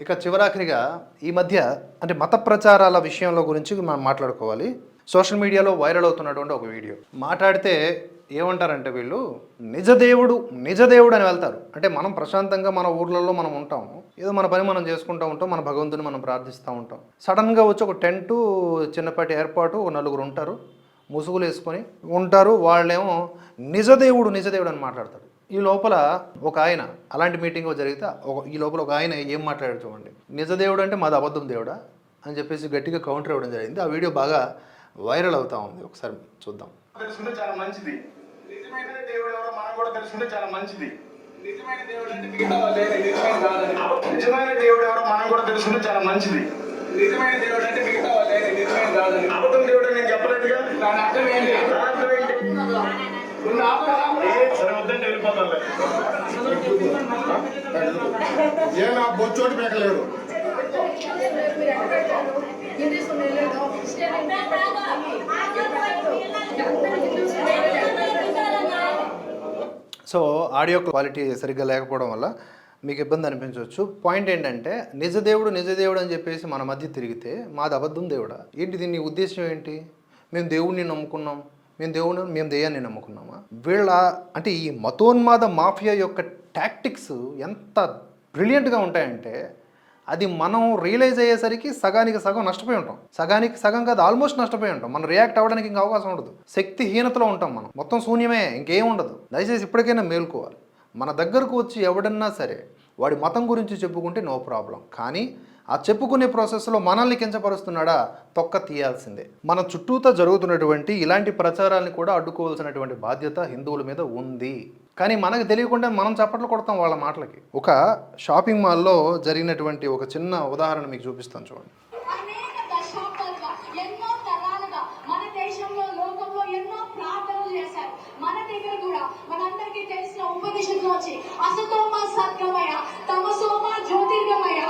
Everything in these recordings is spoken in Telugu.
ఇక చివరాఖరిగా ఈ మధ్య అంటే మత ప్రచారాల విషయంలో గురించి మనం మాట్లాడుకోవాలి. సోషల్ మీడియాలో వైరల్ అవుతున్నటువంటి ఒక వీడియో. మాట్లాడితే ఏమంటారంటే వీళ్ళు నిజదేవుడు నిజదేవుడు అని వెళ్తారు. అంటే మనం ప్రశాంతంగా మన ఊర్లలో మనం ఉంటాము ఏదో మన పని మనం చేసుకుంటూ ఉంటాం మన భగవంతుని మనం ప్రార్థిస్తూ ఉంటాం. సడన్గా వచ్చి ఒక టెంటు చిన్నపాటి ఏర్పాటు ఒక నలుగురు ఉంటారు. ముసుగులు వేసుకొని ఉంటారు. వాళ్ళేమో నిజదేవుడు నిజదేవుడు అని మాట్లాడతారు. ఈ లోపల ఒక ఆయన అలాంటి మీటింగ్ జరిగితే ఒక- ఈ లోపల ఒక ఆయన ఏం మాట్లాడారు చూడండి. నిజదేవుడు అంటే మాది అబద్ధం దేవుడా? అని చెప్పేసి గట్టిగా కౌంటర్ ఇవ్వడం జరిగింది. ఆ వీడియో బాగా వైరల్ అవుతా ఉంది. ఒకసారి చూద్దాం. తెలుసుకుంటే చాలా మంచిది. నిజమైన దేవుడు ఎవరో మనం కూడా తెలుసుకుంటే చాలా మంచిది. నిజమైన దేవుడు అంటే మిగతా వాళ్ళే నిజమైన కాదని. నిజమైన దేవుడు ఎవరో మనం కూడా తెలుసుకుంటే చాలా మంచిది. నిజమైన దేవుడు అంటే మిగతా ఏ నా బొచ్చోటి మేకలేడు. సో ఆడియో క్వాలిటీ సరిగ్గా లేకపోవడం వల్ల మీకు ఇబ్బంది అనిపించవచ్చు. పాయింట్ ఏంటంటే నిజదేవుడు నిజదేవుడు అని చెప్పేసి మన మధ్య తిరిగితే మాది అబద్ధం దేవుడా? ఏంటి దీని ఉద్దేశం ఏంటి? మేము దేవుడిని నమ్ముకున్నాం. మేము దేవుడు మేము దెయ్యాన్ని నమ్ముకున్నామా? వీళ్ళ అంటే ఈ మతోన్మాద మాఫియా యొక్క టాక్టిక్స్ ఎంత బ్రిలియంట్గా ఉంటాయంటే అది మనం రియలైజ్ అయ్యేసరికి సగానికి సగం నష్టపోయి ఉంటాం. సగానికి సగం కాదు ఆల్మోస్ట్ నష్టపోయి ఉంటాం. మనం రియాక్ట్ అవ్వడానికి ఇంకా అవకాశం ఉండదు. శక్తిహీనతలో ఉంటాం మనం. మొత్తం శూన్యమే ఇంకేం ఉండదు. దయచేసి ఇప్పటికైనా మేల్కోవాలి. మన దగ్గరకు వచ్చి ఎవడన్నా సరే వాడి మతం గురించి చెప్పుకుంటే నో ప్రాబ్లం. కానీ ఆ చెప్పుకునే ప్రాసెస్లో మనల్ని కించపరుస్తున్నాడా? తొక్క తీయాల్సిందే. మన చుట్టూతా జరుగుతున్నటువంటి ఇలాంటి ప్రచారాన్ని కూడా అడ్డుకోవాల్సినటువంటి బాధ్యత హిందువుల మీద ఉంది. కానీ మనకు తెలియకుండా మనం చప్పట్లు కొడతాం వాళ్ళ మాటలకి. ఒక షాపింగ్ మాల్లో జరిగినటువంటి ఒక చిన్న ఉదాహరణ మీకు చూపిస్తాను చూడండి అనేక దశాబ్దాలుగా ఎన్నో తరాలుగా మన దేశంలో లోకంలో ఎన్నో ప్రార్థనలు చేశారు మన దగ్గర కూడా మనందరికీ తెలిసిన ఉపనిషత్తులో వచ్చి అసతోమ సత్యమయ తమసోమ జ్యోతిర్గమయ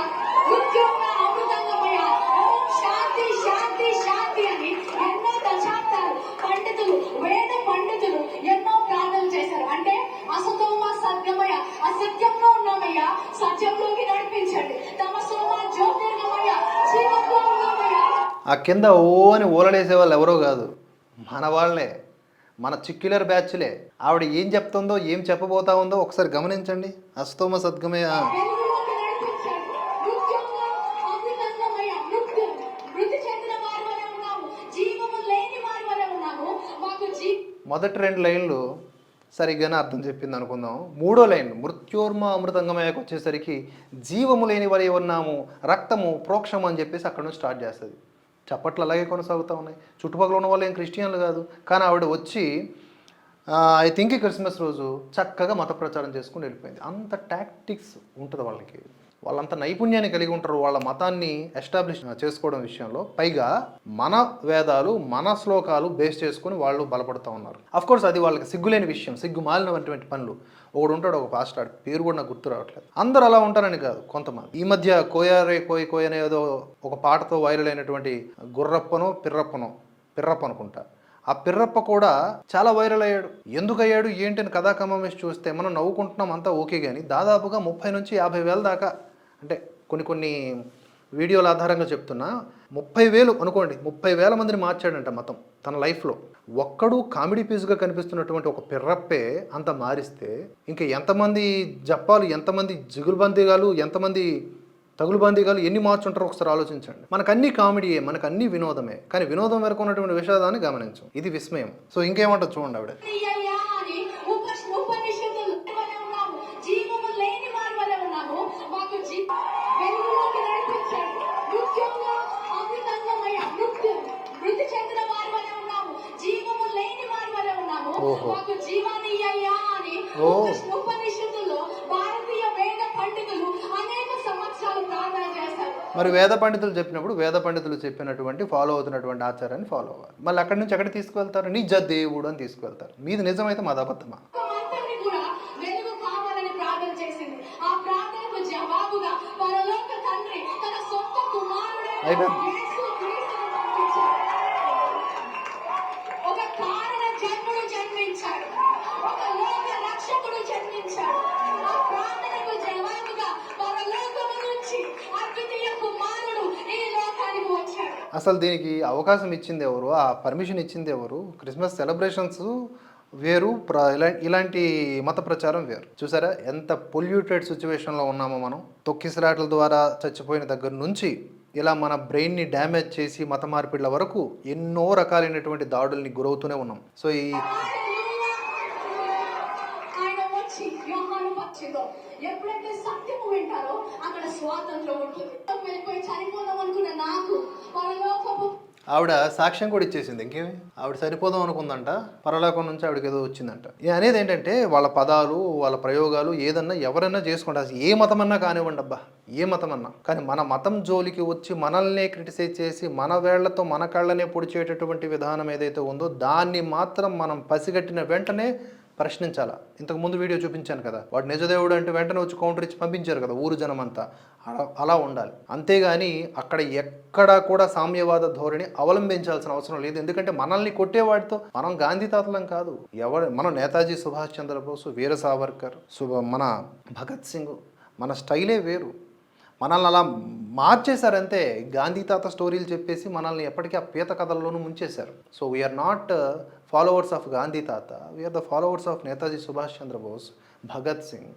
మృత్యోమ అమృతంగమయ ఓం శాంతి శాంతి శాంతి అని ఎన్నో దశాబ్దాలు పండితులు వేద పండితులు ఎన్నో ప్రార్థనలు చేశారు. అంటే అసతోమ సత్యమయ అసత్యంలో ఉన్నామయ్యా సత్యంలోకి నడిపించండి. తమసోమ జ్యోతిర్గమయ జీవత్వమయ ఆ కింద ఓ అని ఓలడేసే వాళ్ళు ఎవరో కాదు మన వాళ్ళే. మన చిక్యులర్ బ్యాచ్లే. ఆవిడ ఏం చెప్తుందో ఏం చెప్పబోతా ఉందో ఒకసారి గమనించండి. అస్తోమ సద్గమే మొదటి రెండు లైన్లు సరిగ్గానే అర్థం చెప్పింది అనుకుందాం. మూడో లైన్ మృత్యోర్మ అమృతంగమయ్యకు వచ్చేసరికి జీవము లేని వరే ఉన్నాము రక్తము ప్రోక్షము అని చెప్పేసి అక్కడ నుంచి స్టార్ట్ చేస్తుంది. చప్పట్లు అలాగే కొనసాగుతూ ఉన్నాయి. చుట్టుపక్కల ఉన్న వాళ్ళు ఏం క్రిస్టియన్లు కాదు. కానీ ఆవిడ వచ్చి ఐ థింక్ క్రిస్మస్ రోజు చక్కగా మత ప్రచారం చేసుకుని వెళ్ళిపోయింది. అంత టాక్టిక్స్ ఉంటుంది వాళ్ళకి. వాళ్ళంత నైపుణ్యాన్ని కలిగి ఉంటారు వాళ్ళ మతాన్ని ఎస్టాబ్లిష్ చేసుకోవడం విషయంలో. పైగా మన వేదాలు మన శ్లోకాలు బేస్ చేసుకుని వాళ్ళు బలపడుతూ ఉన్నారు. అఫ్ కోర్స్ అది వాళ్ళకి సిగ్గులేని విషయం సిగ్గు మాలినటువంటి పనులు. ఒకడు ఉంటాడు ఒక పాస్టర్ పేరు కూడా నాకు గుర్తు రావట్లేదు. అందరూ అలా ఉంటారని కాదు కొంతమంది. ఈ మధ్య కోయారే కోయి కోయ అనేదో ఒక పాటతో వైరల్ అయినటువంటి గుర్రప్పనో పిర్రప్పనో పిర్రప్ప అనుకుంటా ఆ పిర్రప్ప కూడా చాలా వైరల్ అయ్యాడు. ఎందుకు అయ్యాడు ఏంటి అని కథా చూస్తే మనం నవ్వుకుంటున్నాం అంతా ఓకే కానీ దాదాపుగా ముప్పై నుంచి యాభై వేల దాకా అంటే కొన్ని కొన్ని వీడియోల ఆధారంగా చెప్తున్నా ముప్పై వేలు అనుకోండి ముప్పై వేల మందిని మార్చాడంట మతం తన లైఫ్లో. ఒక్కడు కామెడీ పీస్గా కనిపిస్తున్నటువంటి ఒక పిర్రప్పే అంత మారిస్తే ఇంకా ఎంతమంది జప్పాలు ఎంతమంది జిగులుబందీగాలు ఎంతమంది తగులుబందీగాలు ఎన్ని మార్చుంటారో ఒకసారి ఆలోచించండి. మనకు అన్ని కామెడీయే మనకు అన్ని వినోదమే కానీ వినోదం వరకు ఉన్నటువంటి విషాదాన్ని గమనించం. ఇది విస్మయం. సో ఇంకేమంటారు చూడండి ఆవిడ. ప్రార్థన చేశారు మరి వేద పండితులు చెప్పినప్పుడు వేద పండితులు చెప్పినటువంటి ఫాలో అవుతున్నటువంటి ఆచారాన్ని ఫాలో అవ్వాలి. మళ్ళీ అక్కడి నుంచి ఎక్కడ తీసుకువెళ్తారు? నిజ దేవుడు అని తీసుకువెళ్తారు. మీది నిజమైతే మాది అబద్ధమా మంత్రిని అసలు దీనికి అవకాశం ఇచ్చింది ఎవరు? ఆ పర్మిషన్ ఇచ్చింది ఎవరు? క్రిస్మస్ సెలబ్రేషన్స్ వేరు ప్ర ఇలా- ఇలాంటి మత ప్రచారం వేరు. చూసారా? ఎంత పొల్యూటెడ్ సిచ్యువేషన్లో ఉన్నామో మనం. తొక్కిసలాటల ద్వారా చచ్చిపోయిన దగ్గర నుంచి ఇలా మన బ్రెయిన్ని డ్యామేజ్ చేసి మత మార్పిడ్ల వరకు ఎన్నో రకాలైనటువంటి దాడుల్ని గురవుతూనే ఉన్నాం. సో ఈ ఆయన వచ్చి యోహాను ఎప్పుడైతే సత్యము వింటారో అక్కడ స్వాతంత్రం ఉంటుంది. వెళ్ళిపోయి చనిపోదాం అనుకున్న నాకు పరలోకపు ఆవిడ సాక్ష్యం కూడా ఇచ్చేసింది. ఇంకేమి? ఆవిడ సరిపోదాం అనుకుందంట. పరలోకం నుంచి ఆవిడకి ఏదో వచ్చిందంట. అనేది ఏంటంటే వాళ్ళ పదాలు వాళ్ళ ప్రయోగాలు ఏదన్నా ఎవరన్నా చేసుకుంటారు. అసలు ఏ మతం అన్నా కానివ్వండి అబ్బా. ఏ మతం అన్నా కానీ మన మతం జోలికి వచ్చి మనల్నే క్రిటిసైజ్ చేసి మన వేళ్ళతో మన కళ్ళనే పొడిచేటటువంటి విధానం ఏదైతే ఉందో దాన్ని మాత్రం మనం పసిగట్టిన వెంటనే ప్రశ్నించాలా? ఇంతకు ముందు వీడియో చూపించాను కదా. వాడు నిజదేవుడు అంటే వెంటనే వచ్చి కౌంటర్ ఇచ్చి పంపించారు కదా ఊరు జనం అంతా అలా అలా ఉండాలి. అంతేగాని అక్కడ ఎక్కడా కూడా సామ్యవాద ధోరణి అవలంబించాల్సిన అవసరం లేదు. ఎందుకంటే మనల్ని కొట్టేవాడితో మనం గాంధీ తాతలం కాదు. ఎవరు మనం నేతాజీ సుభాష్ చంద్రబోస్ వీర సావర్కర్ సుభ మన భగత్ సింగ్ మన స్టైలే వేరు. మనల్ని అలా మార్చేశారంతే గాంధీ తాత స్టోరీలు చెప్పేసి మనల్ని ఎప్పటికీ ఆ పీత కథల్లోనూ ముంచేశారు. So we are not followers of Gandhi తాత. We are the followers of Netaji Subhash Chandrabose Bhagat Singh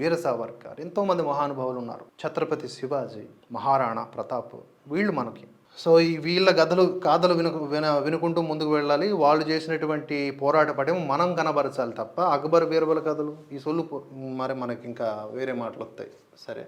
Veer Savarkar ఎంతోమంది మహానుభావులు ఉన్నారు. ఛత్రపతి శివాజీ మహారాణా ప్రతాప్ వీళ్ళు మనకి. సో ఈ వీళ్ళ గదలు కాదలు విను విన వినుకుంటూ ముందుకు వెళ్ళాలి. వాళ్ళు చేసినటువంటి పోరాట పటం మనం కనబరచాలి తప్ప అక్బర్ బీర్బల్ కథలు ఈ సొల్లు మరి మనకి ఇంకా వేరే మాటలు వస్తాయి సరే.